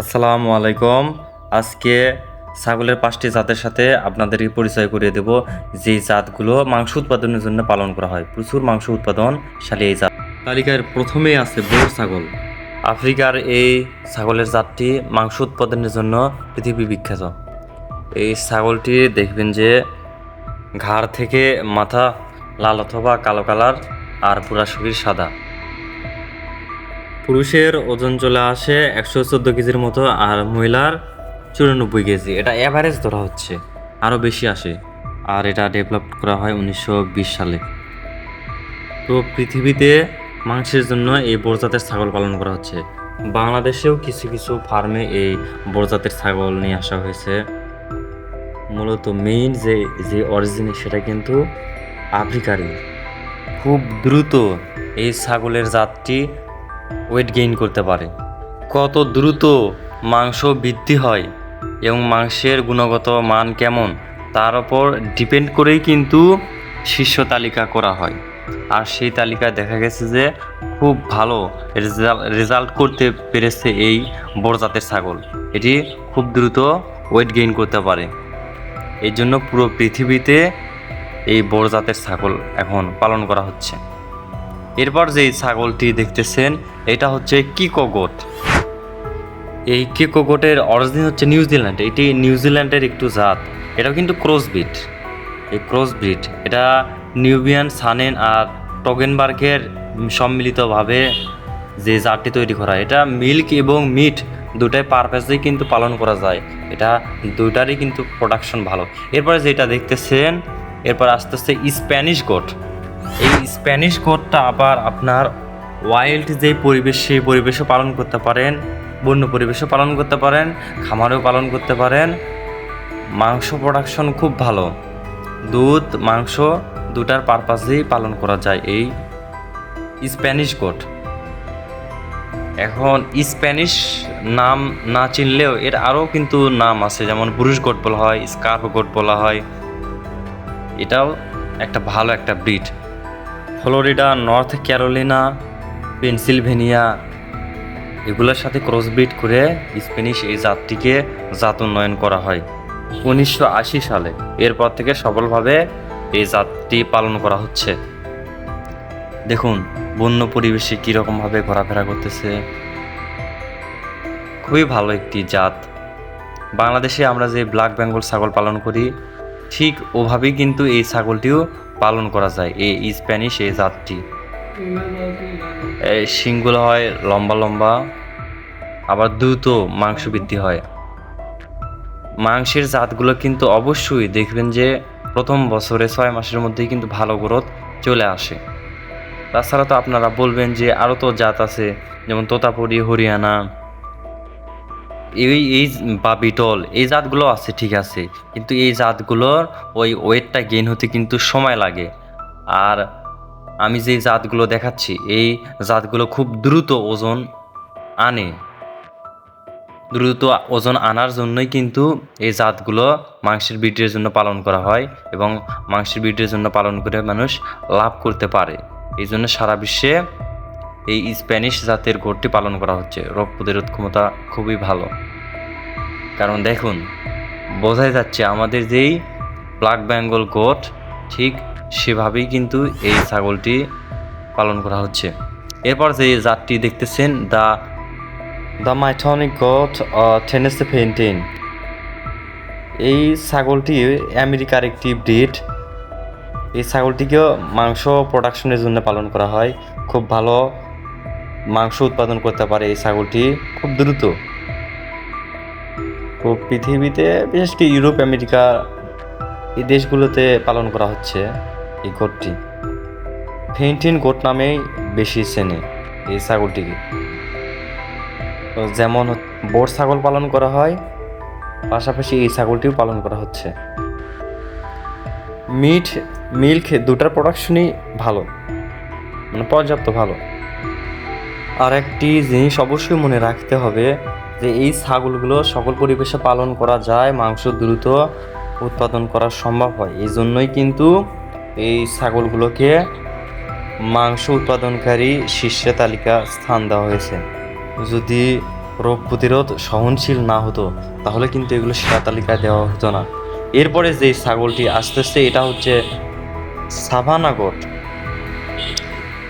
আসসালামু আলাইকুম। আজকে ছাগলের পাঁচটি জাতের সাথে আপনাদেরকে পরিচয় করিয়ে দেব। যে জাতগুলো মাংস উৎপাদনের জন্য পালন করা হয়। প্রচুর মাংস উৎপাদনশালী এই জাত। তালিকার প্রথমেই আছে বোর ছাগল। আফ্রিকার এই ছাগলের জাতটি মাংস উৎপাদনের জন্য পৃথিবী বিখ্যাত। এই ছাগলটি দেখবেন যে ঘাড় থেকে মাথা লাল অথবা কালো কালার আর পুরা শরীর সাদা। পুরুষের ওজন চলে আসে একশো চোদ্দ কেজির মতো আর মহিলার চুরানব্বই কেজি। এটা অ্যাভারেজ ধরা হচ্ছে আরও বেশি আসে। আর এটা ডেভেলপ করা হয় উনিশশো বিশ সালে। তো পৃথিবীতে মাংসের জন্য এই বোরজাতের ছাগল পালন করা হচ্ছে। বাংলাদেশেও কিছু কিছু ফার্মে এই বোরজাতের ছাগল নিয়ে আসা হয়েছে। মূলত মেইন যে যে অরিজিন সেটা কিন্তু আফ্রিকারই। খুব দ্রুত এই ছাগলের জাতটি ওয়েট গেইন করতে পারে। কত দ্রুত মাংস বৃদ্ধি হয় এবং মাংসের গুণগত মান কেমন, তার ওপর ডিপেন্ড করেই কিন্তু শীর্ষ তালিকা করা হয়। আর সেই তালিকায় দেখা গেছে যে, খুব ভালো রেজাল্ট করতে পেরেছে এই বড় জাতের ছাগল। এটি খুব দ্রুত ওয়েট গেইন করতে পারে। এই জন্য পুরো পৃথিবীতে এই বড় জাতের ছাগল এখন পালন করা হচ্ছে। এরপর যে ছাগলটি দেখতেছেন, এটা হচ্ছে কিকো গোট। এই কিকো গোটের অরিজিন হচ্ছে নিউজিল্যান্ড এটি নিউজিল্যান্ডের একটু জাত। এটাও কিন্তু ক্রস ব্রিড। এই ক্রস ব্রিড, এটা নিউবিয়ান, সানেন আর টগেনবার্গের সম্মিলিতভাবে যে জাতটি তৈরি করা এটা মিল্ক এবং মিট দুটাই পারপাসেই কিন্তু পালন করা যায়। এটা দুইটারই কিন্তু প্রোডাকশন ভালো। এরপরে যেটা দেখতেছেন, এরপর আস্তে আস্তে স্প্যানিশ গোট। এই স্প্যানিশ গোটটা আবার আপনার ওয়াইল্ড যে পরিবেশ, সেই পরিবেশও পালন করতে পারেন, বন্য পরিবেশও পালন করতে পারেন, খামারেও পালন করতে পারেন। মাংস প্রোডাকশন খুব ভালো। দুধ, মাংস দুটার পারপাসেই পালন করা যায় এই স্প্যানিশ গোট এখন স্প্যানিশ নাম না চিনলেও এর আরও কিন্তু নাম আছে, যেমন পুরুষ গোট বলা হয় স্কার্প গোট বলা হয়। এটাও একটা ভালো একটা breed. Florida, North Carolina, Pennsylvania, এগুলোর সাথে ক্রসবিট করে স্প্যানিশ এই জাতটিকে জাত উন্নয়ন করা হয়। উনিশশো আশি সালে এরপর থেকে সফলভাবে এই জাতটি পালন করা হচ্ছে। দেখুন, বন্য পরিবেশে কীরকমভাবে ঘোরাফেরা করতেছে। খুবই ভালো একটি জাত। বাংলাদেশে আমরা যে ব্ল্যাক বেঙ্গল ছাগল পালন করি ঠিক ওভাবেই কিন্তু এই ছাগলটিও পালন করা যায়, এই স্প্যানিশ এই জাতটি। শিংগুলো হয় লম্বা লম্বা, আবার দ্রুত মাংস বৃদ্ধি হয়। মাংসের জাতগুলো কিন্তু অবশ্যই দেখবেন যে প্রথম বছরে ছয় মাসের মধ্যেই কিন্তু ভালো গ্রোথ চলে আসে। তাছাড়া তো আপনারা বলবেন যে আরও তো জাত আছে, যেমন তোতাপুরি, হরিয়ানা এই এই বা বিটল, এই জাতগুলো আছে, ঠিক আছে। কিন্তু এই জাতগুলোর ওই ওয়েটটা গেইন হতে কিন্তু সময় লাগে। আর আমি যে জাতগুলো দেখাচ্ছি, এই জাতগুলো খুব দ্রুত ওজন আনে। দ্রুত ওজন আনার জন্যই কিন্তু এই জাতগুলো মাংসের ব্রিডের জন্য পালন করা হয় এবং মাংসের ব্রিডের জন্য পালন করে মানুষ লাভ করতে পারে। এই জন্য সারা বিশ্বে এই স্প্যানিশ জাতের গোটটি পালন করা হচ্ছে। রোগ প্রতিরোধ ক্ষমতা খুবই ভালো। কারণ দেখুন, বোঝাই যাচ্ছে আমাদের যেই ব্ল্যাক বেঙ্গল গোট, ঠিক সেভাবেই কিন্তু এই ছাগলটি পালন করা হচ্ছে। এরপর যে জাতটি দেখতেছেন the the myotonic goat Tennessee fainting এই ছাগলটি আমেরিকার একটি ব্রিড। এই ছাগলটিকেও মাংস প্রোডাকশনের জন্য পালন করা হয়। খুব ভালো মাংস উৎপাদন করতে পারে এই ছাগলটি খুব দ্রুত। তো পৃথিবীতে বিশেষ করে ইউরোপ, আমেরিকা এই দেশগুলোতে পালন করা হচ্ছে এই গোটটি। ফেন্টিন গোট নামেই বেশি চেনে এই ছাগলটিকে। তো যেমন বোর ছাগল পালন করা হয়, পাশাপাশি এই ছাগলটিও পালন করা হচ্ছে। মিট, মিল্ক দুটার প্রোডাকশনই ভালো মানে পর্যাপ্ত ভালো। আর একটি জিনিস অবশ্যই মনে রাখতে হবে যে এই ছাগলগুলো সকল পরিবেশে পালন করা যায়, মাংস দ্রুত উৎপাদন করা সম্ভব হয়। এই জন্যই কিন্তু এই ছাগলগুলোকে মাংস উৎপাদনকারী শীর্ষে তালিকা স্থান দেওয়া হয়েছে। যদি রোগ প্রতিরোধ সহনশীল না হতো, তাহলে কিন্তু এগুলো সেরা তালিকায় দেওয়া হতো না। এরপরে যে ছাগলটি আস্তে আস্তে এটা হচ্ছে সাভানাগট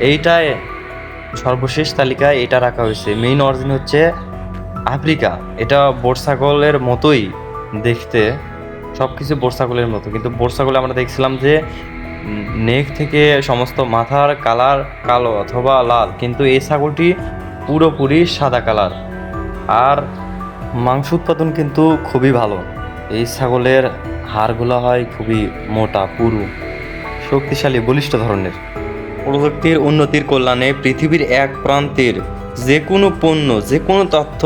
এইটায় সর্বশেষ তালিকায় এটা রাখা হয়েছে। মেইন অরিজিন হচ্ছে আফ্রিকা। এটা বোর ছাগলের মতোই দেখতে সব কিছু বোর ছাগলের মতো। কিন্তু বোর ছাগলে আমরা দেখছিলাম যে নেক থেকে সমস্ত মাথার কালার কালো অথবা লাল, কিন্তু এই ছাগলটি পুরোপুরি সাদা কালার। আর মাংস উৎপাদন কিন্তু খুবই ভালো। এই ছাগলের হাড়গুলো হয় খুবই মোটা, পুরু, শক্তিশালী, বলিষ্ঠ ধরনের। প্রযুক্তির উন্নতির কল্যাণে পৃথিবীর এক প্রান্তের যে কোনো পণ্য, যে কোনো তথ্য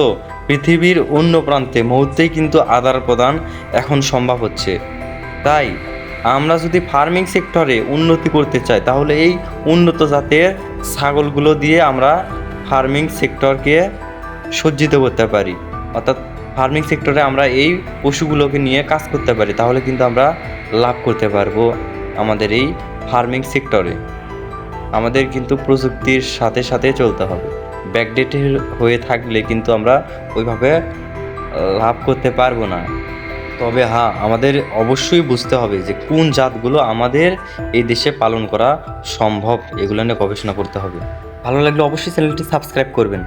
পৃথিবীর অন্য প্রান্তে মুহূর্তেই কিন্তু আদান প্রদান এখন সম্ভব হচ্ছে। তাই আমরা যদি ফার্মিং সেক্টরে উন্নতি করতে চাই, তাহলে এই উন্নত জাতের ছাগলগুলো দিয়ে আমরা ফার্মিং সেক্টরকে সজ্জিত করতে পারি। অর্থাৎ ফার্মিং সেক্টরে আমরা এই পশুগুলোকে নিয়ে কাজ করতে পারি, তাহলে কিন্তু আমরা লাভ করতে পারব আমাদের এই ফার্মিং সেক্টরে। আমাদের কিন্তু প্রযুক্তির সাথে সাথে চলতে হবে। ব্যাকডেটের হয়ে থাকলে কিন্তু আমরা ওইভাবে লাভ করতে পারব না। তবে হ্যাঁ আমাদের অবশ্যই বুঝতে হবে যে কোন জাতগুলো আমাদের এই দেশে পালন করা সম্ভব, এগুলো নিয়ে গবেষণা করতে হবে। ভালো লাগলে অবশ্যই চ্যানেলটি সাবস্ক্রাইব করবেন।